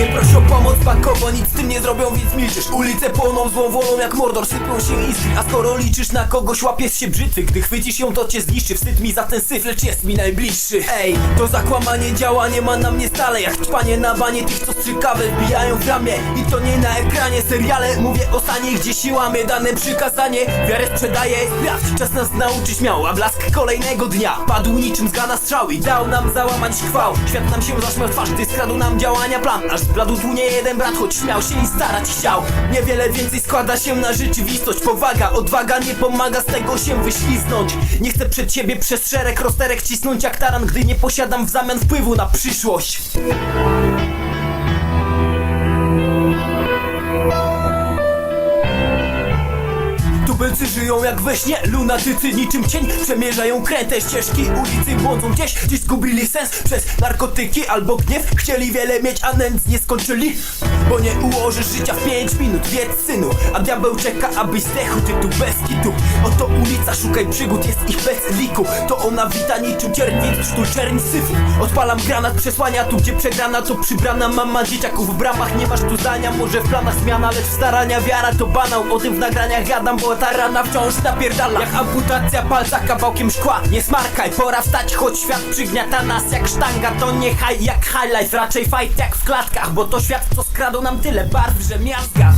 Nie proś o pomoc bankowo, nic z tym nie zrobią, więc milczysz. Ulice płoną złą wolą jak mordor, sypią się iskry A skoro liczysz na kogoś, łapiesz się brzytwy Gdy chwycisz ją, to cię zniszczy. Wstyd mi za ten syf, lecz jest mi najbliższy. Ej, to zakłamanie działa, nie ma na mnie stale. Jak ćpanie na banie tych, co strzykawę wbijają w ramię. I to nie na ekranie, seriale. Mówię o stanie, gdzie siła mnie dane przykazanie. Wiarę sprzedaje, sprawdź, czas nas nauczy śmiało A blask kolejnego dnia. Padł niczym zgana strzał I dał nam załamać chwał Świat nam się zaśmiał twarz, gdy skradł nam działania plan. Aż zbladł tu nie jeden brat, choć śmiał się i starać chciał. Niewiele więcej składa się na rzeczywistość. Powaga, odwaga nie pomaga z tego się wyśliznąć. Nie chcę przed siebie przez szereg rozterek cisnąć jak taran Gdy nie posiadam w zamian wpływu na przyszłość Tubylcy żyją jak we śnie, lunatycy niczym cień. Przemierzają kręte ścieżki ulicy Błądzą gdzieś, gdzieś zgubili sens Przez narkotyki albo gniew. Chcieli wiele mieć, a nędz nie skończyli. Bo nie ułożysz życia w pięć minut. Wiedz synu, a diabeł czeka abyś zdechł. Ty tu bez kitu. Oto ulica, szukaj przygód, jest ich bez liku. To ona wita niczym cierń, więc sztul czerń syfu Odpalam granat, przesłania tu gdzie przegrana To przybrana mama dzieciaków. W bramach Nie masz tu zdania, może w planach zmiana Lecz w starania wiara to banał. O tym w nagraniach gadam, bo ta rana wciąż napierdala Jak amputacja palca kawałkiem szkła. Nie smarkaj, pora wstać, choć świat przygniata nas jak sztanga. To nie high jak highlight, raczej fight jak w klatkach Bo to świat, co skradł nam tyle barw, że miazga